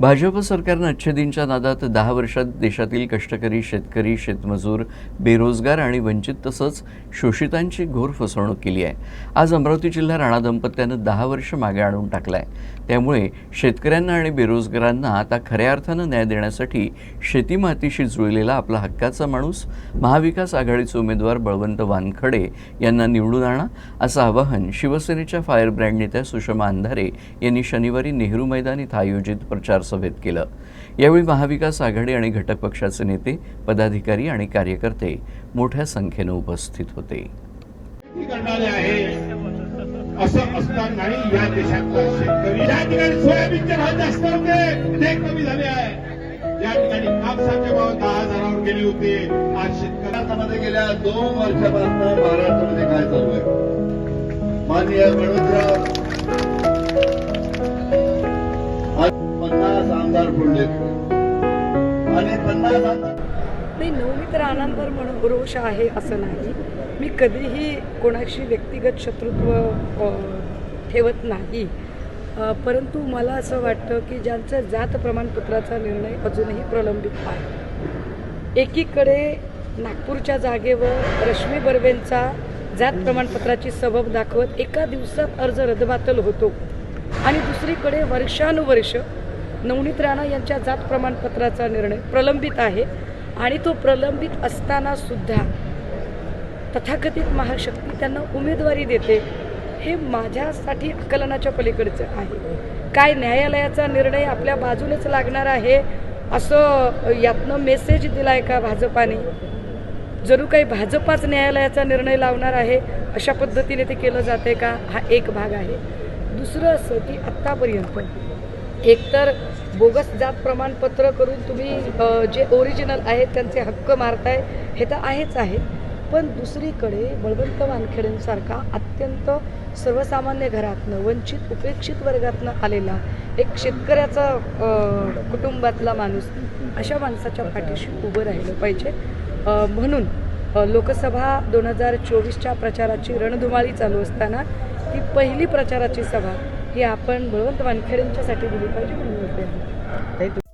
भाजप सरकारनं अच्छेदींच्या नादात दहा वर्षात देशातील कष्टकरी शेतकरी शेतमजूर बेरोजगार आणि वंचित तसंच शोषितांची घोर फसवणूक केली आहे. आज अमरावती जिल्हा राणा दंपत्यानं दहा वर्ष मागे आणून टाकला आहे त्यामुळे शेतकऱ्यांना आणि बेरोजगारांना आता खऱ्या अर्थानं न्याय देण्यासाठी शेतीमातीशी जुळलेला आपला हक्काचा माणूस महाविकास आघाडीचे उमेदवार बळवंत वानखडे यांना निवडून आणा असं आवाहन शिवसेनेच्या फायर ब्रँड नेत्या सुषमा अंधारे यांनी शनिवारी नेहरू मैदान इथं आयोजित प्रचार सभेत केलं. यावेळी महाविकास आघाडी आणि घटक पक्षाचे नेते पदाधिकारी आणि कार्यकर्ते मोठ्या संख्येनं उपस्थित होते. असं असतानाही या देशातला शेतकरी. या ठिकाणी सोयाबीनचे भाव जास्त होते ते कमी झाले आहे. या ठिकाणी कापसाचे भाव दहा हजारावर गेले होते. आज शेतकऱ्या महाराष्ट्रामध्ये गेल्या दोन वर्षापासून महाराष्ट्रामध्ये काय चालू आहे? माननीय पन्नास आणि पन्नास नाही नवनीत म्हणून रोष आहे असं नाही. मी कधीही कोणाशी व्यक्तिगत शत्रुत्व ठेवत नाही. परंतु मला असं वाटतं की ज्यांचं जात प्रमाणपत्राचा निर्णय अजूनही प्रलंबित आहे. एकीकडे नागपूरच्या जागेवर रश्मी बर्वेंचा जात प्रमाणपत्राची सबब दाखवत एका दिवसात अर्ज रद्दबातल होतो आणि दुसरीकडे वर्षानुवर्ष नवनीत राणा यांच्या जात प्रमाणपत्राचा निर्णय प्रलंबित आहे आणि तो प्रलंबित असताना सुद्धा तथाकथित महाशक्ती त्यांना उमेदवारी देते हे माझ्यासाठी आकलनाच्या पलीकडचं आहे. काय न्यायालयाचा निर्णय आपल्या बाजूनेच लागणार आहे असं यातनं मेसेज दिलाय का भाजपाने? जणू काही भाजपाच न्यायालयाचा निर्णय लावणार आहे अशा पद्धतीने ते केलं जाते का? हा एक भाग आहे. दुसरं असं की आत्तापर्यंत एकतर बोगस जात प्रमाणपत्र करून तुम्ही जे ओरिजिनल आहेत त्यांचे हक्क मारताय हे तर आहेच आहे. पण दुसरीकडे बळवंत वानखेडेंसारखा अत्यंत सर्वसामान्य घरातनं वंचित उपेक्षित वर्गातनं आलेला एक शेतकऱ्याचा कुटुंबातला माणूस अशा माणसाच्या पाठीशी उभं राहिलं पाहिजे. म्हणून लोकसभा दोन हजार चोवीसच्या प्रचाराची रणधुमाळी चालू असताना ती पहिली प्रचाराची सभा ही आपण बळवंत वानखेडेंच्यासाठी दिली पाहिजे म्हणून